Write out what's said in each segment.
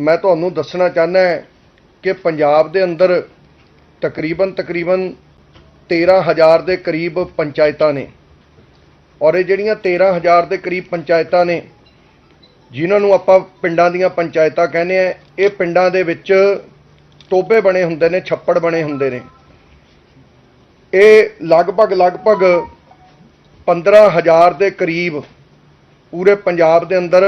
ਮੈਂ ਤੁਹਾਨੂੰ ਦੱਸਣਾ ਚਾਹੁੰਦਾ ਹਾਂ ਕਿ ਪੰਜਾਬ ਦੇ ਅੰਦਰ ਤਕਰੀਬਨ ਤਕਰੀਬਨ 13000 ਦੇ ਕਰੀਬ ਪੰਚਾਇਤਾਂ ਨੇ ਔਰ ਇਹ ਜਿਹੜੀਆਂ 13000 ਦੇ ਕਰੀਬ ਪੰਚਾਇਤਾਂ ਨੇ, ਜਿਨ੍ਹਾਂ ਨੂੰ ਆਪਾਂ ਪਿੰਡਾਂ ਦੀਆਂ ਪੰਚਾਇਤਾਂ ਕਹਿੰਦੇ ਆ ਇਹ ਪਿੰਡਾਂ ਦੇ ਵਿੱਚ ਟੋਬੇ ਬਣੇ ਹੁੰਦੇ ਨੇ, ਛੱਪੜ ਬਣੇ ਹੁੰਦੇ ਨੇ। ਇਹ ਲਗਭਗ ਲਗਭਗ 15000 ਦੇ ਕਰੀਬ ਪੂਰੇ ਪੰਜਾਬ ਦੇ ਅੰਦਰ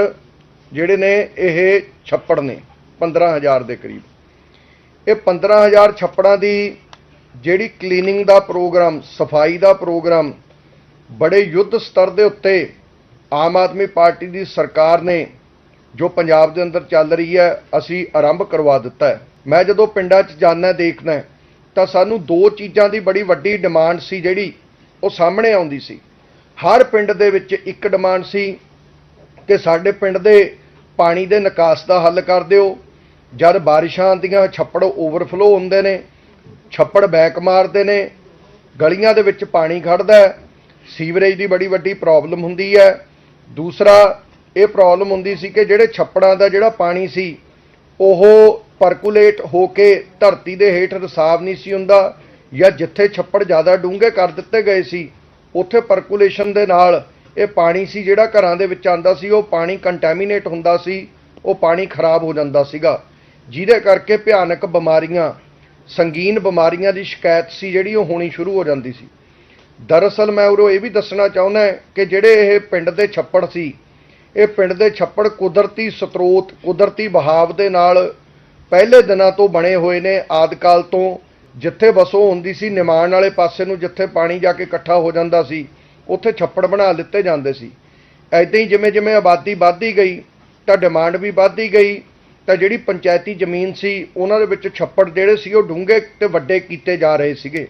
ਜਿਹੜੇ ਨੇ ਇਹ ਛੱਪੜ ਨੇ 15000 ਦੇ ਕਰੀਬ। ਇਹ 15000 ਛੱਪੜਾਂ ਦੀ ਜਿਹੜੀ ਕਲੀਨਿੰਗ ਦਾ ਪ੍ਰੋਗਰਾਮ, ਸਫ਼ਾਈ ਦਾ ਪ੍ਰੋਗਰਾਮ, ਬੜੇ ਯੁੱਧ ਸਤਰ ਦੇ ਉੱਤੇ ਆਮ ਆਦਮੀ ਪਾਰਟੀ ਦੀ ਸਰਕਾਰ ਨੇ ਜੋ ਪੰਜਾਬ ਦੇ ਅੰਦਰ ਚੱਲ ਰਹੀ ਹੈ, ਅਸੀਂ ਆਰੰਭ ਕਰਵਾ ਦਿੱਤਾ ਹੈ। ਮੈਂ ਜਦੋਂ ਪਿੰਡਾਂ 'ਚ ਜਾਣਾ ਦੇਖਣਾ ਤਾਂ ਸਾਨੂੰ ਦੋ ਚੀਜ਼ਾਂ ਦੀ ਬੜੀ ਵੱਡੀ ਡਿਮਾਂਡ ਸੀ ਜਿਹੜੀ ਉਹ ਸਾਹਮਣੇ ਆਉਂਦੀ ਸੀ। ਹਰ ਪਿੰਡ ਦੇ ਵਿੱਚ ਇੱਕ ਡਿਮਾਂਡ ਸੀ ਕਿ ਸਾਡੇ ਪਿੰਡ ਦੇ ਪਾਣੀ ਦੇ ਨਿਕਾਸ ਦਾ ਹੱਲ ਕਰ ਦਿਓ। ਜਦ ਬਾਰਿਸ਼ਾਂ ਆਉਂਦੀਆਂ, ਛੱਪੜ ਓਵਰਫਲੋ ਹੁੰਦੇ ਨੇ, ਛੱਪੜ ਬੈਕ ਮਾਰਦੇ ਨੇ, ਗਲੀਆਂ ਦੇ ਵਿੱਚ ਪਾਣੀ ਖੜਦਾ ਸੀਵਰੇਜ ਦੀ ਬੜੀ ਵੱਡੀ ਪ੍ਰੋਬਲਮ ਹੁੰਦੀ ਹੈ। ਦੂਸਰਾ, ਇਹ ਪ੍ਰੋਬਲਮ ਹੁੰਦੀ ਸੀ ਕਿ ਜਿਹੜੇ ਛੱਪੜਾਂ ਦਾ ਜਿਹੜਾ ਪਾਣੀ ਸੀ, ਉਹ ਪਰਕੂਲੇਟ ਹੋ ਕੇ ਧਰਤੀ ਦੇ ਹੇਠ ਰਸਾਵ ਨਹੀਂ ਸੀ ਹੁੰਦਾ ਜਾਂ ਜਿੱਥੇ ਛੱਪੜ ਜ਼ਿਆਦਾ ਡੂੰਘੇ ਕਰ ਦਿੱਤੇ ਗਏ ਸੀ, ਉੱਥੇ ਪਰਕੂਲੇਸ਼ਨ ਦੇ ਨਾਲ ਇਹ ਪਾਣੀ ਸੀ ਜਿਹੜਾ ਘਰਾਂ ਦੇ ਵਿੱਚ ਆਂਦਾ ਸੀ, ਉਹ ਪਾਣੀ ਕੰਟੈਮੀਨੇਟ ਹੁੰਦਾ ਸੀ, ਉਹ ਪਾਣੀ ਖਰਾਬ ਹੋ ਜਾਂਦਾ ਸੀਗਾ। ਜਿਹਦੇ ਕਰਕੇ ਭਿਆਨਕ ਬਿਮਾਰੀਆਂ, ਸੰਗੀਨ ਬਿਮਾਰੀਆਂ ਦੀ ਸ਼ਿਕਾਇਤ ਸੀ ਜਿਹੜੀ ਉਹ ਹੋਣੀ ਸ਼ੁਰੂ ਹੋ ਜਾਂਦੀ ਸੀ। ਦਰਅਸਲ ਮੈਂ ਉਰੋਂ ਇਹ ਵੀ ਦੱਸਣਾ ਚਾਹੁੰਦਾ ਕਿ ਜਿਹੜੇ ਇਹ ਪਿੰਡ ਦੇ ਛੱਪੜ ਸੀ, ਇਹ ਪਿੰਡ ਦੇ ਛੱਪੜ ਕੁਦਰਤੀ ਸਰੋਤ ਕੁਦਰਤੀ ਬਹਾਵ ਦੇ ਨਾਲ ਪਹਿਲੇ ਦਿਨਾਂ ਤੋਂ ਬਣੇ ਹੋਏ ਨੇ ਆਦਿਕਾਲ ਤੋਂ, ਜਿੱਥੇ ਵਸੋਂ ਹੁੰਦੀ ਸੀ, ਨਿਮਾਣ ਵਾਲੇ ਪਾਸੇ ਨੂੰ ਜਿੱਥੇ ਪਾਣੀ ਜਾ ਕੇ ਇਕੱਠਾ ਹੋ ਜਾਂਦਾ ਸੀ ਉੱਥੇ ਛੱਪੜ ਬਣਾ ਲਿੱਤੇ ਜਾਂਦੇ ਸੀ। ਐਦਾਂ ਹੀ ਜਿਵੇਂ ਜਿਵੇਂ ਆਬਾਦੀ ਵੱਧਦੀ ਗਈ, ਤਾਂ ਡਿਮਾਂਡ ਵੀ ਵੱਧਦੀ ਗਈ, ਤਾਂ ਜਿਹੜੀ ਪੰਚਾਇਤੀ ਜ਼ਮੀਨ ਸੀ, ਉਹਨਾਂ ਦੇ ਵਿੱਚ ਛੱਪੜ ਜਿਹੜੇ ਸੀ, ਉਹ ਡੂੰਘੇ ਤੇ ਵੱਡੇ ਕੀਤੇ ਜਾ ਰਹੇ ਸੀਗੇ।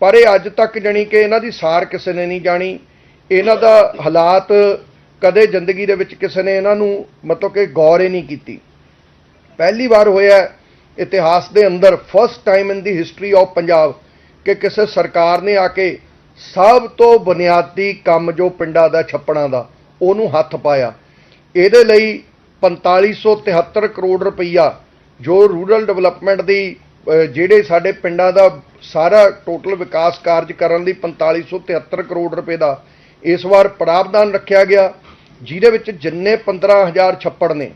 ਪਰ ਇਹ ਅੱਜ ਤੱਕ ਜਾਣੀ ਕਿ ਇਹਨਾਂ ਦੀ ਸਾਰ ਕਿਸੇ ਨੇ ਨਹੀਂ ਜਾਣੀ। ਇਹਨਾਂ ਦਾ ਹਾਲਾਤ ਕਦੇ ਜ਼ਿੰਦਗੀ ਦੇ ਵਿੱਚ ਕਿਸੇ ਨੇ ਇਹਨਾਂ ਨੂੰ ਮਤਲਬ ਕਿ ਗੌਰ ਹੀ ਨਹੀਂ ਕੀਤੀ। ਪਹਿਲੀ ਵਾਰ ਹੋਇਆ ਇਤਿਹਾਸ ਦੇ ਅੰਦਰ first time in the history of Punjab ਕਿ ਕਿਸੇ ਸਰਕਾਰ ਨੇ ਆ ਕੇ ਸਭ ਤੋਂ ਬੁਨਿਆਦੀ ਕੰਮ ਜੋ ਪਿੰਡਾਂ ਦਾ ਛੱਪੜਾਂ ਦਾ, ਉਹਨੂੰ ਹੱਥ ਪਾਇਆ। ਇਹਦੇ ਲਈ 4573 ਕਰੋੜ ਰੁਪਈਆ ਜੋ ਰੂਰਲ ਡਿਵੈਲਪਮੈਂਟ ਦੀ ਜਿਹੜੇ ਸਾਡੇ ਪਿੰਡਾਂ ਦਾ ਸਾਰਾ ਟੋਟਲ ਵਿਕਾਸ ਕਾਰਜ ਕਰਨ ਲਈ 4573 ਕਰੋੜ ਰੁਪਏ ਦਾ ਇਸ ਵਾਰ ਪ੍ਰਾਵਧਾਨ ਰੱਖਿਆ ਗਿਆ, ਜਿਹਦੇ ਵਿੱਚ ਜਿੰਨੇ 15000 ਛੱਪੜ ਨੇ,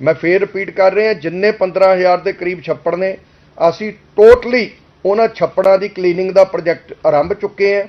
ਮੈਂ ਫੇਰ ਰਿਪੀਟ ਕਰ ਰਿਹਾ, ਜਿੰਨੇ 15000 ਦੇ ਕਰੀਬ ਛੱਪੜ ਨੇ, ਅਸੀਂ ਟੋਟਲੀ ਉਹਨਾਂ ਛੱਪੜਾਂ ਦੀ ਕਲੀਨਿੰਗ ਦਾ ਪ੍ਰੋਜੈਕਟ ਆਰੰਭ ਚੁੱਕੇ ਹੈ